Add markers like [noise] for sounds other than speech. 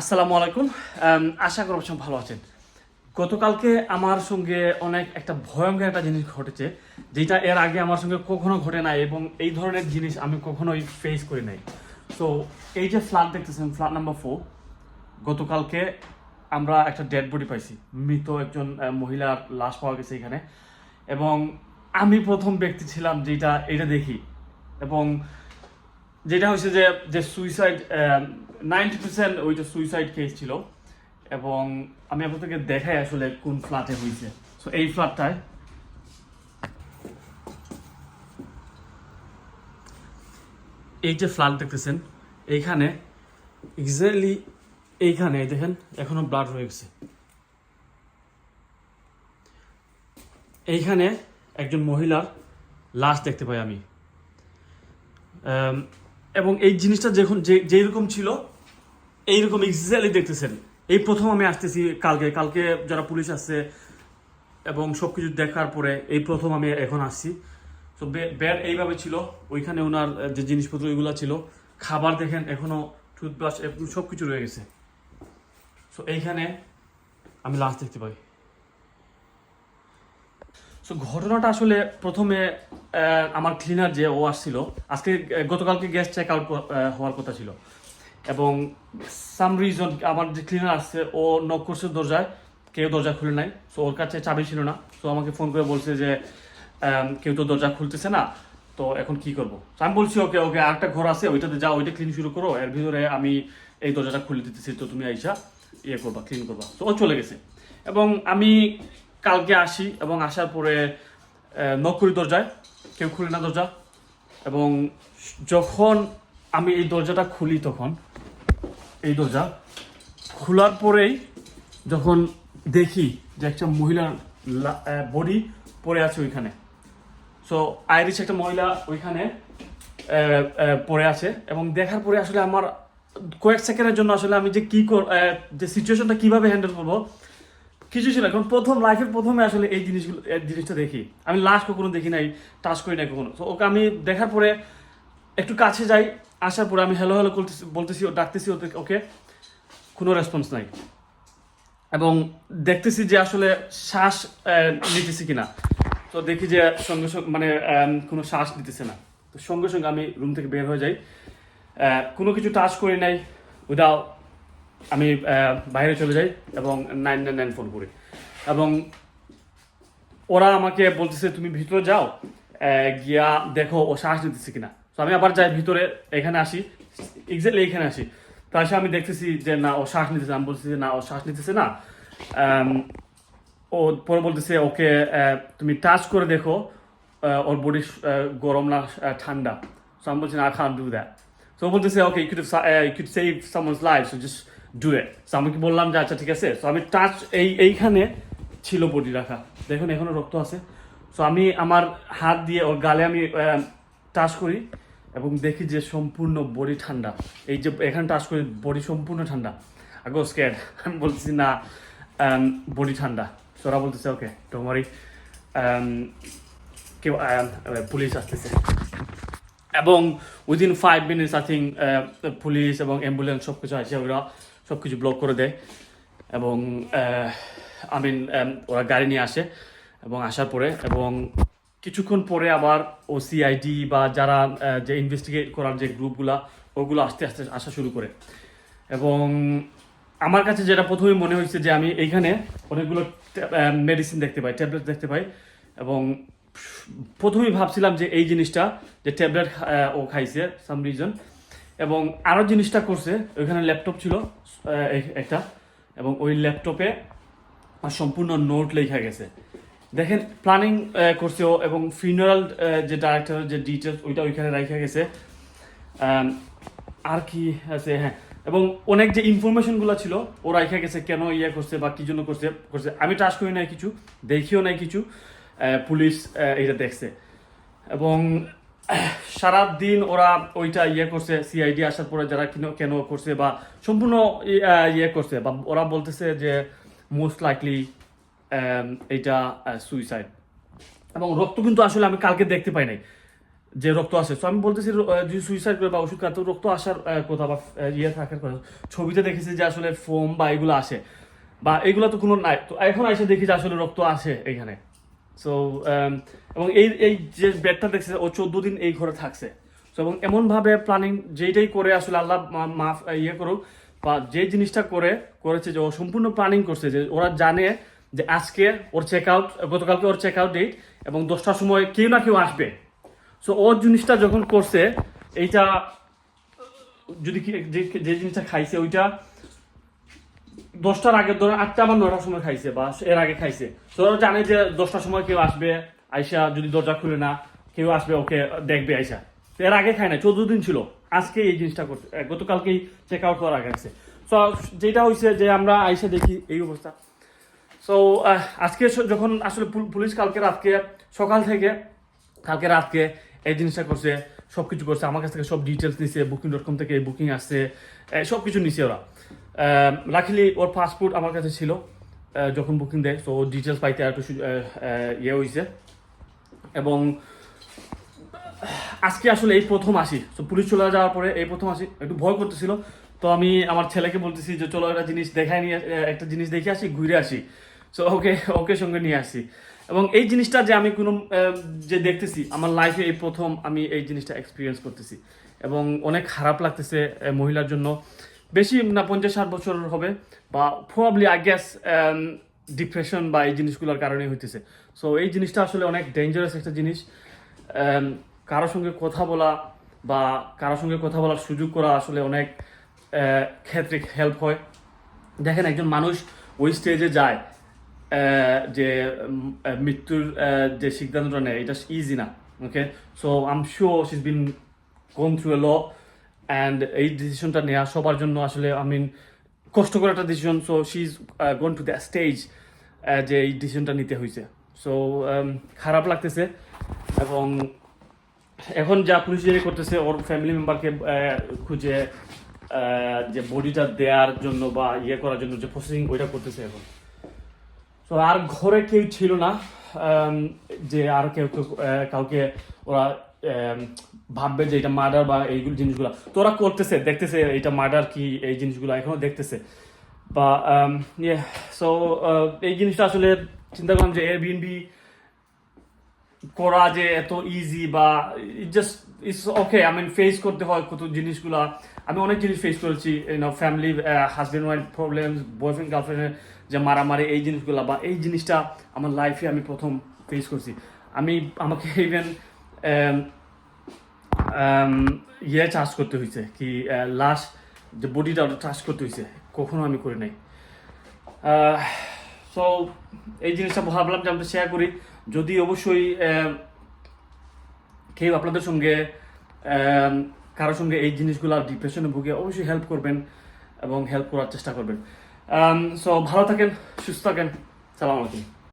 আসসালামু আলাইকুম। আশা করি সব ভালো আছেন। গতকালকে আমার সঙ্গে অনেক একটা ভয়ঙ্কর একটা জিনিস ঘটেছে, যেটা এর আগে আমার সঙ্গে কখনো ঘটে নাই এবং এই ধরনের জিনিস আমি কখনোই ফেস করি নাই। সো এই যে ফ্ল্যাট দেখতেছেন ফ্ল্যাট নাম্বার ফোর গতকালকে আমরা একটা ডেড বডি পাইছি। মৃত একজন মহিলার লাশ পাওয়া গেছে এখানে। এবং আমি প্রথম ব্যক্তি ছিলাম যেটা, এটা দেখি। এবং যেটা হচ্ছে যে যে সুইসাইড নাইনটি পার্সেন্ট ওইটা সুইসাইড কেস ছিল। এবং আমি আপনাদেরকে দেখাই আসলে কোন ফ্ল্যাটে হয়েছে। সো এই ফ্ল্যাটটায় এই যে ফ্ল্যাট দেখতেছেন এইখানে এক্স্যাক্টলি এইখানে দেখেন এখনও ব্লাড রয়ে গেছে। এইখানে একজন মহিলার লাশ দেখতে পাই আম, এবং এই জিনিসটা যখন যে যেরকম ছিল, এইরকম এক্স্যাক্টলি দেখতেছেন। এই প্রথম আমি আসতেছি কালকে। কালকে যারা পুলিশ আসছে এবং সব কিছু দেখার পরে এই প্রথম আমি এখন আসছি। তো ব্যাড এইভাবে ছিল। ওইখানে ওনার যে জিনিসপত্র ওইগুলো ছিল। খাবার দেখেন এখনও টুথব্রাশ সব কিছু রয়ে গেছে। সো এইখানে আমি লাস্ট দেখতে পাই। সো ঘটনাটা আসলে প্রথমে আমার ক্লিনার যে, ও আসছিল। আজকে গতকালকে গ্যাস চেক আউট হওয়ার কথা ছিল। এবং সাম রিজন আমার যে ক্লিনার আসছে, ও নক করছে দরজায়। কেউ দরজা খুলে নাই। সো ওর কাছে চাবি ছিল না। সো আমাকে ফোন করে বলছে যে কেউ তো দরজা খুলতেছে না। তো এখন কি করব? আমি বলছি, ওকে ওকে, আরেকটা ঘর আছে, ওইটাতে যাও, ওইটা ক্লিন শুরু করো। এর ভিতরে আমি এই দরজাটা খুলে দিতেছি, তো তুমি আইসা ইয়ে করবা ক্লিন করবা। তো ও চলে গেছে। এবং আমি কালকে আসি এবং আসার পরে নক করি দরজায়, কেউ খুলে না দরজা। এবং যখন আমি এই দরজাটা খুলি তখন, এই দরজা খোলার পরেই যখন দেখি যে একটা মহিলার বডি পড়ে আছে ওইখানে। সো আইরিশ একটা মহিলা ওইখানে পড়ে আছে এবং দেখার পরে আসলে আমার কয়েক সেকেন্ডের জন্য আসলে আমি যে কী যে সিচুয়েশনটা কীভাবে হ্যান্ডেল করব কিছু ছিল না। কারণ প্রথম লাইফের প্রথমে আসলে এই জিনিসগুলো জিনিসটা দেখি। আমি লাস্ট কখনো দেখি নাই টাচ করি নাই কখনো। তো ওকে আমি দেখার পরে একটু কাছে যাই, আসার পরে আমি হ্যালো হ্যালো করতেছি, বলতেছি, ও ডাকতেছি ওকে ওকে। কোনো রেসপন্স নাই। এবং দেখতেছি যে আসলে শ্বাস নিতেছি কিনা। তো দেখি যে সঙ্গে সঙ্গে মানে কোনো শ্বাস নিতেছে না। তো সঙ্গে সঙ্গে আমি রুম থেকে বের হয়ে যাই। কোনো কিছু টাচ করি নাই উইদাও আমি বাইরে চলে যাই এবং নাইন নাইন নাইন ফোন করি। এবং ওরা আমাকে বলতেছে, তুমি ভিতরে যাও গিয়া দেখো ও শ্বাস নিতেছে কিনা। তো আমি আবার যাই ভিতরে, এখানে আসি এক্স্যাক্টলি এখানে আসি। তো এসে আমি দেখতেছি যে, না, ও শ্বাস নিতেছে। আমি বলতেছি, না, ও শ্বাস নিতেছে না। ও পরে বলতেছে, ওকে তুমি টাচ করে দেখো ওর বডি গরম না ঠান্ডা। সো আমি বলছি, না খান ডু দ্যাট সো বলতেছে okay you could save someone's life so just do it so আমি কি বললাম যে আচ্ছা ঠিক আছে। সো আমি টাচ এই, এইখানে ছিল বডি রাখা। দেখুন এখনও রক্ত আছে। সো আমি আমার হাত দিয়ে ওর গালে আমি টাচ করি এবং দেখি যে সম্পূর্ণ বডি ঠান্ডা। এই যে, এখানে টাচ করি বডি সম্পূর্ণ ঠান্ডা। আগো স্কেড [laughs] আমি বলছি না বডি ঠান্ডা। সোরা বলতেছে ওকে তোমারই কেউ পুলিশ আসতেছে। এবং within five minutes I think police এবং অ্যাম্বুলেন্স সব কিছু আছে ওরা। সব কিছু ব্লক করে দেয় এবং আই মিন ওরা গাড়ি নিয়ে আসে এবং আসার পরে এবং কিছুক্ষণ পরে আবার ও সিআইডি বা যারা যে ইনভেস্টিগেট করার যে গ্রুপগুলা ওগুলো আস্তে আস্তে আসা শুরু করে। এবং আমার কাছে যেটা প্রথমে মনে হয়েছে যে আমি এইখানে অনেকগুলো মেডিসিন দেখতে পাই ট্যাবলেট দেখতে পাই এবং প্রথমেই ভাবছিলাম যে এই জিনিসটা যে ট্যাবলেট ও খাইছে সাম রিজন এবং আরও জিনিসটা করছে, ওইখানে ল্যাপটপ ছিল একটা, এবং ওই ল্যাপটপে সম্পূর্ণ নোট লেখা গেছে। দেখেন প্ল্যানিং করছে ও, এবং ফিউনারাল যে ডাইরেক্টর যে ডিটেলস ওইটা ওইখানে রাখা গেছে। আর কি আছে হ্যাঁ। এবং অনেক যে ইনফরমেশনগুলো ছিল, ও রাখা গেছে, কেন ইয়ে করছে বা কি জন্য করছে করছে। আমি টাচ করি নাই কিছু, দেখিও নাই কিছু পুলিশ এটা দেখছে। এবং সারা দিন ওরা ওইটা ইয়ে করছে সিআইডি আসার পরে যারা কেন কেন করছে বা সম্পূর্ণ ইয়ে করছে, বা ওরা বলতেছে যে মোস্ট লাইকলি এইটা সুইসাইড এবং রক্ত কিন্তু আসলে আমি কালকে দেখতে পাই নাই, যে রক্ত আসে তো আমি বলতেছি যদি সুইসাইড করে বা ওষুধ খাতে রক্ত আসার কথা বা ইয়ে থাকার কথা। ছবিতে দেখেছি যে আসলে ফোম বা এগুলো আসে, বা এগুলো তো কোনো নাই। তো এখন এসে দেখি যে আসলে রক্ত আসে এখানে। সো এবং এই এই যে বেডটা দেখছে, ও চোদ্দ দিন এই ঘরে থাকছে। তো এবং এমনভাবে প্ল্যানিং যেইটাই করে আসলে আল্লাহ মাফ ইয়ে করুক, বা যে জিনিসটা করে, করেছে যে ও সম্পূর্ণ প্ল্যানিং করছে যে ওরা জানে যে আজকে ওর চেক আউট গতকালকে ওর চেক আউট ডেট এবং দশটার সময় কেউ না কেউ আসবে। সো ও জিনিসটা যখন করছে, এইটা, যদি যে জিনিসটা খাইছে, ওইটা দশটার আগে ধরো আটটা বা নটার সময় খাইছে বা এর আগে খাইছে। ওরা জানে যে দশটার সময় কেউ আসবে, আইসা যদি দরজা খুলে না, কেউ আসবে, ওকে দেখবে, আইসা। এর আগে খায় না চোদ্দ দিন ছিল। আজকে এই জিনিসটা করছে গতকালকেই চেক আউট আগে আসছে তো যেটা হয়েছে যে আমরা আইসা দেখি এই অবস্থা। সো আজকে যখন আসলে পুলিশ কালকে রাতকে, সকাল থেকে, কালকে রাতকে এই জিনিসটা করছে সব কিছু করছে। আমার কাছ থেকে সব ডিটেলস নিছে বুকিং ডট কম থেকে বুকিং আসছে সব কিছু নিছে ওরা। লাকিলি ওর পাসপোর্ট আমার কাছে ছিল যখন বুকিং দেয় তো ডিটেলস পাইতে আর একটু সু- আহ, আহ, ইয়ে হয়েছে এবং আজকে আসলে এই প্রথম আসি। তো পুলিশ চলে যাওয়ার পরে এই প্রথম আসি। একটু ভয় করতেছিল। তো আমি আমার ছেলেকে বলতেছি যে চলো একটা জিনিস দেখাই নিয়ে একটা জিনিস দেখে আসি ঘুরে আসি। সো ওকে ওকে সঙ্গে নিয়ে আসি। এবং এই জিনিসটা যে আমি কোনো যে দেখতেছি আমার লাইফে এই প্রথম আমি এই জিনিসটা এক্সপিরিয়েন্স করতেছি। এবং অনেক খারাপ লাগতেছে মহিলার জন্য। বেশি না পঞ্চাশ ষাট বছর হবে বা প্রবাবলি আই গ্যাস ডিপ্রেশন বা এই জিনিসগুলোর কারণে হইতেছে। সো এই জিনিসটা আসলে অনেক ডেঞ্জারাস একটা জিনিস। Um, কারোর সঙ্গে কথা বলা বা কারোর সঙ্গে কথা বলার সুযোগ করা আসলে অনেক ক্ষেত্রে হেল্প হয়। দেখেন একজন মানুষ ওই স্টেজে যায় যে মৃত্যুর যে সিদ্ধান্তটা নেয় এটা ইজি না okay so um sure she's been gone through a lot and এই ডিসিশনটা নেওয়া সবার জন্য আসলে আই মিন কষ্টকর একটা decision so she is gone to the stage যে এই ডিসিশনটা নিতে হয়েছে সো খারাপ লাগতেছে এবং এখন যা পুলিশ যে করতেছে ওর ফ্যামিলি মেম্বারকে খুঁজে যে বডিটা দেওয়ার জন্য বা ইয়ে করার জন্য যে প্রসেসিং ওইটা করতেছে এখন। তো আর ঘরে কেউ ছিল না যে আর কেউ কেউ, কাউকে ওরা ভাববে যে এটা মার্ডার বা এইগুলো জিনিসগুলো। তো ওরা করতেছে, দেখতেছে এটা মার্ডার কি, এই জিনিসগুলো এখনও দেখতেছে। বা ইয়ে সো এই জিনিসটা আসলে চিন্তা করলাম যে এয়ারবিএনবি করা যে এত ইজি বা just it's okay I mean face করতে হয় কত জিনিসগুলা। আমি অনেক জিনিস ফেস করেছি family husband wife problem boyfriend গার্লফ্রেন্ডের যে মারামারি, এই জিনিসগুলা বা এই জিনিসটা আমার লাইফে আমি প্রথম ফেস করছি। আমি, আমাকে ইভেন ইয়ে চার্জ করতে হয়েছে কি লাশ যে বডিটা ওটা চার্জ করতে হয়েছে কখনো আমি করি নাই। সো এই জিনিসটা ভাবলাম যে আমরা শেয়ার করি। যদি অবশ্যই কেউ আপনাদের সঙ্গে কারোর সঙ্গে এই জিনিসগুলো আর ডিপ্রেশনে ভুগে, অবশ্যই হেল্প করবেন এবং হেল্প করার চেষ্টা করবেন। সো ভালো থাকেন, সুস্থ থাকেন। সালাম আলাইকুম।